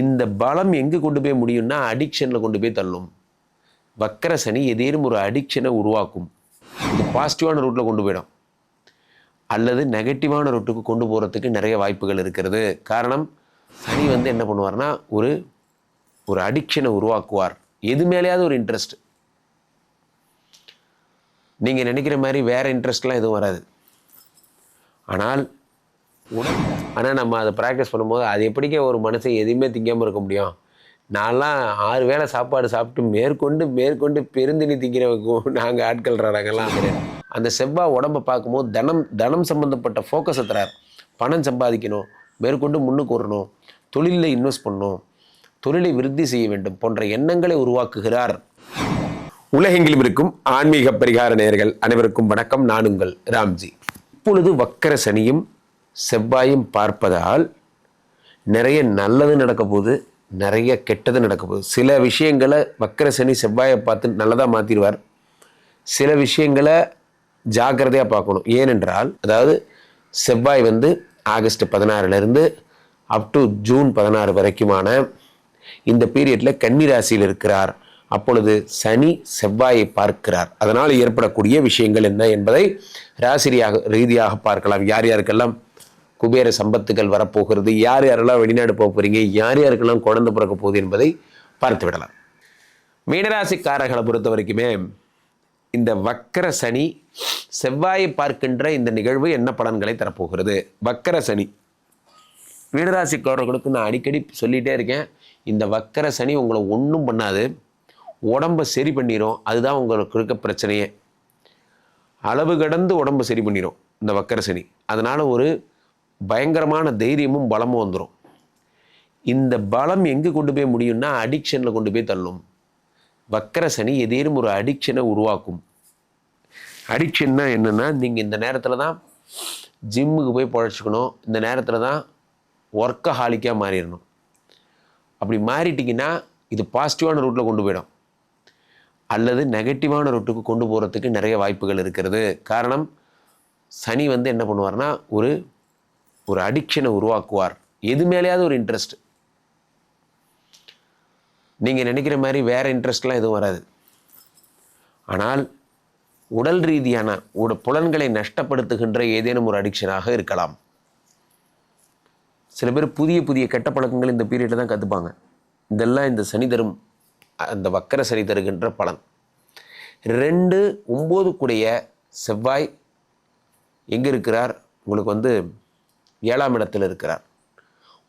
இந்த பலம் எங்கே கொண்டு போய் முடியும்னா அடிக்ஷனில் கொண்டு போய் தள்ளும். வக்கர சனி ஏதேனும் ஒரு அடிக்ஷனை உருவாக்கும். இது பாசிட்டிவான ரூட்டில் கொண்டு போயிடும். அல்லது நெகட்டிவான ரூட்டுக்கு கொண்டு போகிறதுக்கு நிறைய வாய்ப்புகள் இருக்கிறது. காரணம் சனி வந்து என்ன பண்ணுவார்னா ஒரு ஒரு அடிக்ஷனை உருவாக்குவார். எது மேலேயாவது ஒரு இன்ட்ரெஸ்ட் நீங்கள் நினைக்கிற மாதிரி வேறு இன்ட்ரெஸ்ட்லாம் எதுவும் வராது. ஆனால் ஆனால் நம்ம அதை ப்ராக்டிஸ் பண்ணும்போது அது எப்படிக்கே ஒரு மனுஷன் எதையுமே திங்காமல் இருக்க முடியும்? நான்லாம் ஆறு வேளை சாப்பாடு சாப்பிட்டு மேற்கொண்டு மேற்கொண்டு பெருந்தினி திங்கிறவங்க நாங்கள் ஆட்கள் நாங்கள்லாம் அந்த செவ்வாய் உடம்பை பார்க்கும்போது தனம் தனம் சம்மந்தப்பட்ட ஃபோக்கஸை தரார். பணம் சம்பாதிக்கணும் மேற்கொண்டு முன்னுக்கு வரணும் தொழிலில் இன்வெஸ்ட் பண்ணணும் தொழிலை விருத்தி செய்ய வேண்டும் போன்ற எண்ணங்களை உருவாக்குகிறார். உலகெங்கிலும் இருக்கும் ஆன்மீக பரிகார நேயர்கள் அனைவருக்கும் வணக்கம். நான் உங்கள் ராம்ஜி. இப்பொழுது வக்கர சனியும் செவ்வாயும் பார்ப்பதால் நிறைய நல்லது நடக்க போகுது நிறைய கெட்டது நடக்க போகுது சில விஷயங்களை வக்கர சனி செவ்வாயை பார்த்து நல்லதாக மாற்றிடுவார் சில விஷயங்களை ஜாக்கிரதையாக பார்க்கணும். ஏனென்றால் அதாவது செவ்வாய் வந்து ஆகஸ்ட் பதினாறுலேருந்து அப் டு ஜூன் பதினாறு வரைக்குமான இந்த பீரியடில் கன்னி ராசியில் இருக்கிறார். அப்பொழுது சனி செவ்வாயை பார்க்கிறார். அதனால் ஏற்படக்கூடிய விஷயங்கள் என்ன என்பதை ராசிரியாக ரீதியாக பார்க்கலாம். யார் யாருக்கெல்லாம் குபேர சம்பத்துகள் வரப்போகிறது? யார் யாரெல்லாம் வெளிநாடு போக போகிறீங்க யார் யாருக்கெல்லாம் குழந்தை பிறக்க போகுது என்பதை பார்த்து விடலாம். மீனராசிக்காரர்களை பொறுத்த வரைக்குமே இந்த வக்கர சனி செவ்வாயை பார்க்கின்ற இந்த நிகழ்வு என்ன பலன்களை தரப்போகிறது? வக்கர சனி. மீனராசிக்காரர்களுக்கு நான் அடிக்கடி சொல்லிகிட்டே இருக்கேன் இந்த வக்கர சனி உங்களை ஒன்றும் பண்ணாது. உடம்பை சரி பண்ணிடும் அதுதான் உங்களுக்கு இருக்க பிரச்சனையே. அளவு கடந்து உடம்பை சரி பண்ணிடும் இந்த வக்கர சனி. அதனால் ஒரு பயங்கரமான தைரியமும் பலமும் வந்துடும் இந்த பலம் எங்கே கொண்டு போய் முடியும்னா அடிக்ஷனில் கொண்டு போய் தள்ளும். வக்கர சனி ஏதேனும் ஒரு அடிக்ஷனை உருவாக்கும். அடிக்ஷன்னா என்னென்னா நீங்கள் இந்த நேரத்தில் தான் ஜிம்முக்கு போய் பழச்சிக்கணும். இந்த நேரத்தில் தான் ஒர்க்கை ஹாலிக்காக மாறிடணும். அப்படி மாறிட்டிங்கன்னா இது பாசிட்டிவான ரூட்டில் கொண்டு போயிடும். அல்லது நெகட்டிவான ரூட்டுக்கு கொண்டு போகிறதுக்கு நிறைய வாய்ப்புகள் இருக்கிறது. காரணம் சனி வந்து என்ன பண்ணுவார்னா ஒரு ஒரு அடிக்ஷனை உருவாக்குவார். எது மேலேயாவது ஒரு இன்ட்ரெஸ்ட் நீங்கள் நினைக்கிற மாதிரி வேறு இன்ட்ரெஸ்ட்லாம் எதுவும் வராது. ஆனால் உடல் ரீதியான உட புலன்களை நஷ்டப்படுத்துகின்ற ஏதேனும் ஒரு அடிக்ஷனாக இருக்கலாம். சில பேர் புதிய புதிய கெட்ட பழக்கங்கள் இந்த பீரியடில் தான் கற்றுப்பாங்க இதெல்லாம் இந்த சனி தரும் அந்த வக்கர சனி தருகின்ற பலன். ரெண்டு ஒம்பது செவ்வாய் எங்கே இருக்கிறார்? உங்களுக்கு வந்து ஏழாம் இடத்தில் இருக்கிறார்.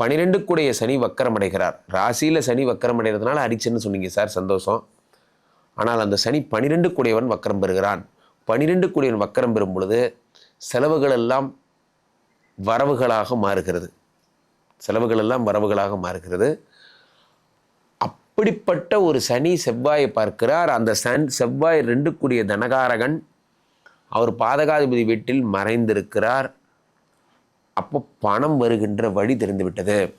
பனிரெண்டு கூடைய சனி வக்கரமடைகிறார். ராசியில் சனி வக்கரமடைகிறதுனால அடிச்சுன்னு சொன்னீங்க சார் சந்தோஷம். ஆனால் அந்த சனி பனிரெண்டு கூடியவன் வக்கரம் பெறுகிறான். பனிரெண்டு கூடியவன் வக்கரம் பெறும் பொழுது செலவுகள் எல்லாம் வரவுகளாக மாறுகிறது. செலவுகள் எல்லாம் வரவுகளாக மாறுகிறது. அப்படிப்பட்ட ஒரு சனி செவ்வாயை பார்க்கிறார். அந்த சன் செவ்வாய் ரெண்டு கூடிய தனகாரகன் அவர் பாதகாதிபதி வீட்டில் மறைந்திருக்கிறார். அப்போ பணம் வருகின்ற வழி தெரிந்துவிட்டது.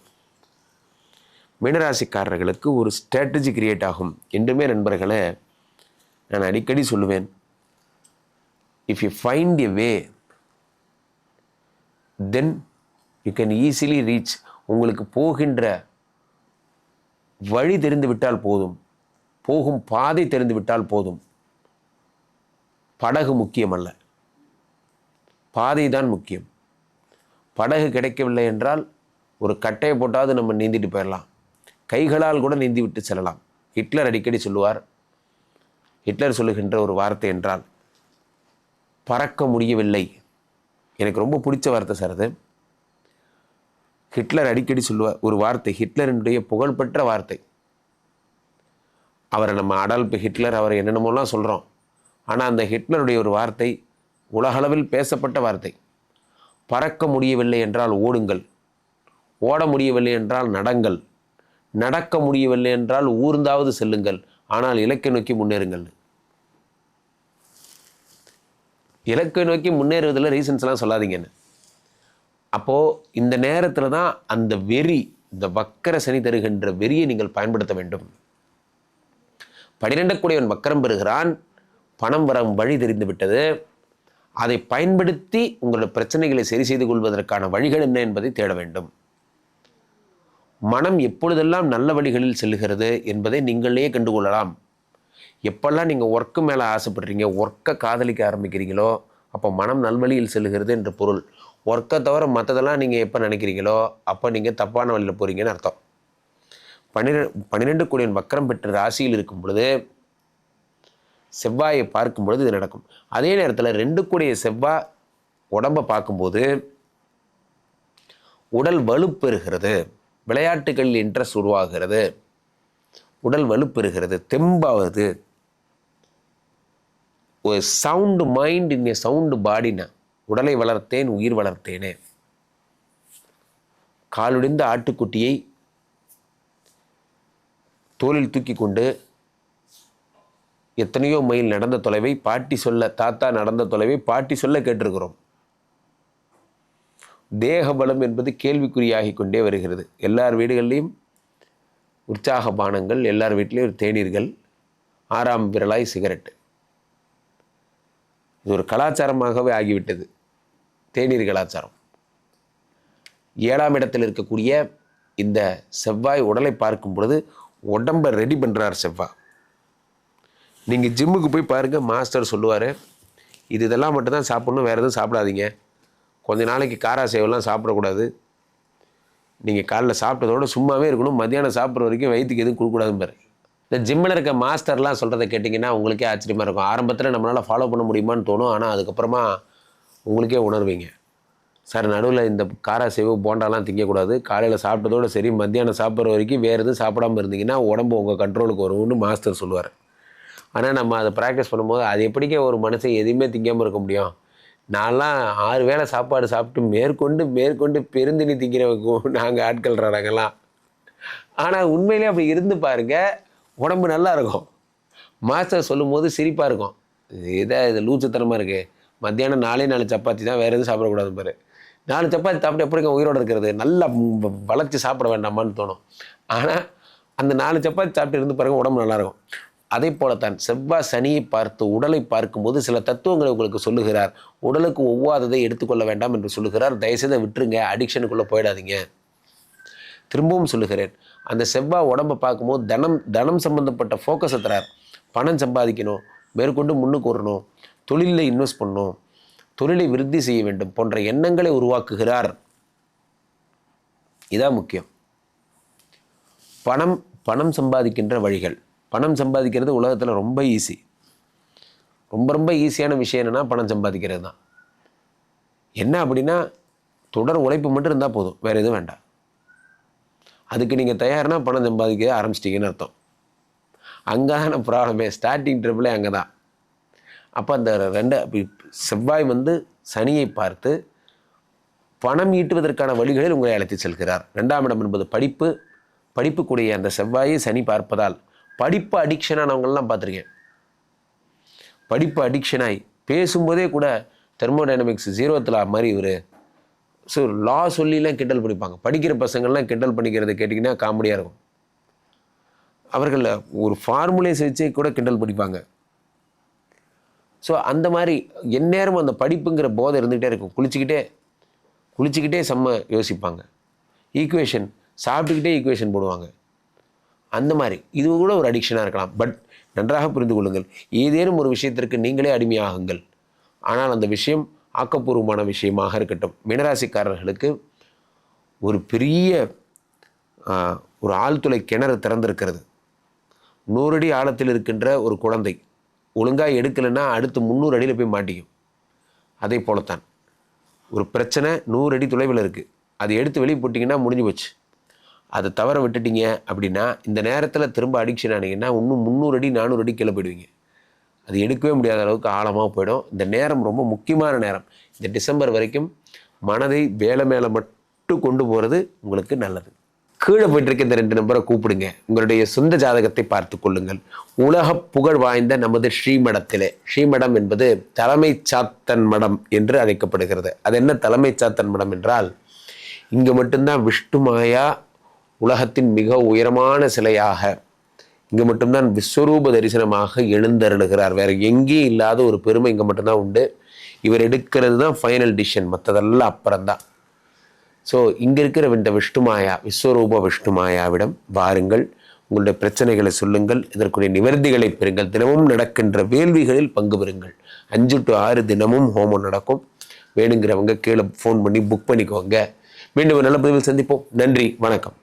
மீனராசிக்காரர்களுக்கு ஒரு ஸ்ட்ராட்டஜி கிரியேட் ஆகும். என்றுமே நண்பர்களே நான் அடிக்கடி சொல்லுவேன். If you find a way then you can easily reach உங்களுக்கு போகின்ற வழி தெரிந்து விட்டால் போதும். போகும் பாதை தெரிந்து விட்டால் போதும். படகு முக்கியமல்ல. பாதை தான் முக்கியம். படகு கிடைக்கவில்லை என்றால் ஒரு கட்டையை போட்டாவது நம்ம நீந்திட்டு போயிடலாம். கைகளால் கூட நீந்தி விட்டு செல்லலாம். ஹிட்லர் அடிக்கடி சொல்லுவார். ஹிட்லர் சொல்லுகின்ற ஒரு வார்த்தை என்றால் பறக்க முடியவில்லை. எனக்கு ரொம்ப பிடிச்ச வார்த்தை சார் அது. ஹிட்லர் அடிக்கடி சொல்லுவார் ஒரு வார்த்தை ஹிட்லரினுடைய புகழ்பெற்ற வார்த்தை. அவரை நம்ம அடால்ப் ஹிட்லர் அவரை என்னென்னமோலாம் சொல்கிறோம் ஆனால் அந்த ஹிட்லருடைய ஒரு வார்த்தை உலகளவில் பேசப்பட்ட வார்த்தை. பறக்க முடியவில்லை என்றால் ஓடுங்கள். ஓட முடியவில்லை என்றால் நடங்கள். நடக்க முடியவில்லை என்றால் ஊர்ந்தாவது செல்லுங்கள். ஆனால் இலக்கை நோக்கி முன்னேறுங்கள். இலக்கை நோக்கி முன்னேறுவதில் ரீசன்ஸ்லாம் சொல்லாதீங்கன்னு அப்போது இந்த நேரத்தில் தான் அந்த வெறி இந்த வக்கர சனி தருகின்ற வெறியை நீங்கள் பயன்படுத்த வேண்டும். பனிரெண்டு கூடியவன் வக்கரம் பெறுகிறான். பணம் வரும் வழி தெரிந்துவிட்டது. அதை பயன்படுத்தி உங்களோட பிரச்சனைகளை சரி செய்து கொள்வதற்கான வழிகள் என்ன என்பதை தேட வேண்டும். மனம் எப்பொழுதெல்லாம் நல்ல வழிகளில் செல்கிறது என்பதை நீங்களே கண்டுகொள்ளலாம். எப்பெல்லாம் நீங்கள் ஒர்க்கு மேலே ஆசைப்படுறீங்க ஒர்க்கை காதலிக்க ஆரம்பிக்கிறீங்களோ அப்போ மனம் நல்வழியில் செல்கிறது என்று பொருள். ஒர்க்கை தவிர மற்றதெல்லாம் நீங்கள் எப்போ நினைக்கிறீங்களோ அப்போ நீங்கள் தப்பான வழியில் போகிறீங்கன்னு அர்த்தம். பன்னிரெண்டு பன்னிரெண்டு கோடியின் வக்கரம் பெற்ற ராசியில் இருக்கும் பொழுது செவ்வாயை பார்க்கும் பொழுது இது நடக்கும். அதே நேரத்தில் ரெண்டு கூடிய செவ்வாய் உடம்பை பார்க்கும்போது உடல் வலுப்பெறுகிறது விளையாட்டுகளில் இன்ட்ரெஸ்ட் உருவாகிறது. உடல் வலுப்பெறுகிறது தெம்பாவது. ஒரு sound mind in a sound பாடினா உடலை வளர்த்தேன் உயிர் வளர்த்தேனே. காலுடிந்த ஆட்டுக்குட்டியை தோளில் தூக்கி கொண்டு எத்தனையோ மைல் நடந்த தொலைவை பாட்டி சொல்ல தாத்தா நடந்த தொலைவை பாட்டி சொல்ல கேட்டிருக்கிறோம். தேக பலம் என்பது கேள்விக்குறியாகி கொண்டே வருகிறது. எல்லார் வீடுகளிலையும் உற்சாக பானங்கள் எல்லார் வீட்லேயும் தேநீர்கள் ஆறாம் விரலாய் சிகரெட்டு. இது ஒரு கலாச்சாரமாகவே ஆகிவிட்டது. தேநீர் கலாச்சாரம். ஏழாம் இடத்தில் இருக்கக்கூடிய இந்த செவ்வாய் உடலை பார்க்கும் பொழுது உடம்பை ரெடி பண்ணுறார் செவ்வாய் நீங்கள் ஜிம்முக்கு போய் பாருங்கள் மாஸ்டர் சொல்லுவார் இது இதெல்லாம் மட்டும்தான் சாப்பிட்ணும் வேறு எதுவும் சாப்பிடாதீங்க. கொஞ்ச நாளைக்கு காரா சேவெல்லாம் சாப்பிடக்கூடாது. நீங்கள் காலைல சாப்பிட்டதோட சும்மாவே இருக்கணும் மத்தியானம் சாப்பிட்ற வரைக்கும் வயிற்றுக்கு எதுவும் கொடுக்கூடாதுன்னு பாரு. இந்த ஜிம்மில் இருக்க மாஸ்டர்லாம் சொல்கிறத கேட்டிங்கன்னா உங்களுக்கே ஆச்சரியமாக இருக்கும். ஆரம்பத்தில் நம்மளால் ஃபாலோ பண்ண முடியுமான்னு தோணும் ஆனால் அதுக்கப்புறமா உங்களுக்கே உணர்வீங்க. சார் நடுவில் இந்த காரா சேவு போண்டாலாம் திங்கக்கூடாது. காலையில் சாப்பிட்டதோட சரி மத்தியானம் சாப்பிட்ற வரைக்கும் வேறு எதுவும் சாப்பிடாம இருந்தீங்கன்னா உடம்பு உங்கள் கண்ட்ரோலுக்கு வரும்னு மாஸ்டர் சொல்லுவார். ஆனால் நம்ம அதை ப்ராக்டிஸ் பண்ணும்போது அது எப்படிக்க ஒரு மனசை எதையுமே திங்காமல் இருக்க முடியும். நான்லாம் ஆறு வேளை சாப்பாடு சாப்பிட்டு மேற்கொண்டு மேற்கொண்டு பெருந்தினி திங்கிறவங்க நாங்கள் ஆட்கள் நாங்கெல்லாம் ஆனால் உண்மையிலே அப்படி இருந்து பாருங்க உடம்பு நல்லா இருக்கும். மாஸ்டர் சொல்லும்போது சிரிப்பாக இருக்கும். இதை இது லூச்சுத்தனமாக இருக்குது மத்தியானம் நாலே நாலு சப்பாத்தி தான் வேறு எதுவும் சாப்பிடக்கூடாது பாரு. நாலு சப்பாத்தி சாப்பிட்டு எப்படிங்க உயிரோடு இருக்கிறது. நல்லா வ- சாப்பிட வேண்டாமான்னு தோணும். ஆனால் அந்த நாலு சப்பாத்தி சாப்பிட்டு இருந்து பாருங்கள் உடம்பு நல்லாயிருக்கும் அதே போலத்தான் செவ்வாய் சனியை பார்த்து உடலை பார்க்கும்போது சில தத்துவங்களை உங்களுக்கு சொல்லுகிறார். உடலுக்கு ஒவ்வாததை எடுத்துக்கொள்ள வேண்டாம் என்று சொல்லுகிறார். தயவுசெய்து விட்டுருங்க. அடிக்ஷனுக்குள்ளே போயிடாதீங்க. திரும்பவும் சொல்லுகிறேன். அந்த செவ்வாய் உடம்பை பார்க்கும்போது தனம் தனம் சம்பந்தப்பட்ட ஃபோக்கஸை தரார். பணம் சம்பாதிக்கணும். மேற்கொண்டு முன்னுக்கு வரணும். தொழிலில் இன்வெஸ்ட் பண்ணணும். தொழிலை விருத்தி செய்ய வேண்டும் போன்ற எண்ணங்களை உருவாக்குகிறார். இதான் முக்கியம். பணம் பணம் சம்பாதிக்கின்ற வழிகள். பணம் சம்பாதிக்கிறது உலகத்தில் ரொம்ப ஈஸி ரொம்ப ரொம்ப ஈஸியான விஷயம் என்னென்னா பணம் சம்பாதிக்கிறது தான். என்ன அப்படின்னா தொடர் உழைப்பு மட்டும் இருந்தால் போதும். வேறு எதுவும் வேண்டாம். அதுக்கு நீங்கள் தயார்னா பணம் சம்பாதிக்க ஆரம்பிச்சிட்டிங்கன்னு அர்த்தம். அங்கே ப்ராப்ளமே ஸ்டார்டிங் ட்ரிபிளே அங்கே தான் அப்போ அந்த ரெண்டு செவ்வாய் வந்து சனியை பார்த்து பணம் ஈட்டுவதற்கான வழிகளில் உங்களை அழைத்து செல்கிறார். ரெண்டாம் இடம் என்பது படிப்பு. படிப்புக்குடைய அந்த செவ்வாயை சனி பார்ப்பதால் படிப்பு அடிக்ஷன் ஆனவங்கள்லாம் பார்த்துருக்கேன். படிப்பு அடிக்ஷன் ஆகி பேசும்போதே கூட தெர்மோடைனமிக்ஸ் ஜீரோத்தில் மாதிரி இவர் ஸோ லா சொல்லிலாம் கிண்டல் படிப்பாங்க படிக்கிற பசங்கள்லாம் கிண்டல் பண்ணிக்கிறத கேட்டிங்கன்னா காமெடியாக இருக்கும். அவர்களில் ஒரு ஃபார்முலேஸ் வச்சு கூட கிண்டல் படிப்பாங்க ஸோ அந்த மாதிரி எந்நேரமும் அந்த படிப்புங்கிற போதை இருந்துக்கிட்டே இருக்கும். குளிச்சுக்கிட்டே குளிச்சுக்கிட்டே செம்ம யோசிப்பாங்க. ஈக்குவேஷன் சாப்பிட்டுக்கிட்டே ஈக்குவேஷன் போடுவாங்க. அந்த மாதிரி. இது கூட ஒரு அடிக்ஷனாக இருக்கலாம். பட் நன்றாக புரிந்து கொள்ளுங்கள். ஏதேனும் ஒரு விஷயத்திற்கு நீங்களே அடிமையாகுங்கள். ஆனால் அந்த விஷயம் ஆக்கப்பூர்வமான விஷயமாக இருக்கட்டும். மீனராசிக்காரர்களுக்கு ஒரு பெரிய ஒரு ஆழ்துளை கிணறு திறந்திருக்கிறது. நூறடி ஆழத்தில் இருக்கின்ற ஒரு குழந்தை. ஒழுங்காக எடுக்கலைன்னா அடுத்து முந்நூறு அடியில் போய் மாட்டிக்கும். அதே போலத்தான். ஒரு பிரச்சனை நூறு அடி தொலைவில் இருக்குது அது எடுத்து வெளியே போட்டிங்கன்னா முடிஞ்சு போச்சு. அதை தவற விட்டுட்டீங்க அப்படின்னா இந்த நேரத்தில் திரும்ப அடிக்ஷன் ஆனீங்கன்னா இன்னும் முந்நூறு அடி நானூறு அடி கீழே போயிடுவீங்க. அது எடுக்கவே முடியாத அளவுக்கு ஆழமாக போயிடும். இந்த நேரம் ரொம்ப முக்கியமான நேரம். இந்த டிசம்பர் வரைக்கும் மனதை வேலை மேலே மட்டும் கொண்டு போகிறது உங்களுக்கு நல்லது. கீழே போயிட்டு இந்த ரெண்டு நம்பரை கூப்பிடுங்க. உங்களுடைய சொந்த ஜாதகத்தை பார்த்து கொள்ளுங்கள். உலக புகழ் வாய்ந்த நமது ஸ்ரீமடத்திலே. ஸ்ரீமடம் என்பது தலைமை சாத்தன் மடம் என்று அழைக்கப்படுகிறது. அது என்ன தலைமை சாத்தன் மடம் என்றால் இங்கே மட்டும்தான் விஷ்ணுமாயா உலகத்தின் மிக உயரமான சிலையாக இங்கே மட்டும்தான் விஸ்வரூப தரிசனமாக எழுந்தருளுகிறார். வேற எங்கேயும் இல்லாத ஒரு பெருமை இங்கே மட்டும்தான் உண்டு. இவர் எடுக்கிறது தான் ஃபைனல் டிசிஷன் மற்றதெல்லாம் அப்புறம்தான். ஸோ இங்கே இருக்கிற இந்த விஷ்ணுமாயா விஸ்வரூப விஷ்ணுமாயாவிடம் வாருங்கள். உங்களுடைய பிரச்சனைகளை சொல்லுங்கள். இதற்குரிய நிவர்த்திகளை பெறுங்கள். தினமும் நடக்கின்ற வேள்விகளில் பங்கு பெறுங்கள். அஞ்சு டு ஆறு தினமும் ஹோமம் நடக்கும். வேணுங்கிறவங்க கீழே ஃபோன் பண்ணி புக் பண்ணிக்கோங்க. மீண்டும் ஒரு நல்ல பதிவில் சந்திப்போம். நன்றி. வணக்கம்.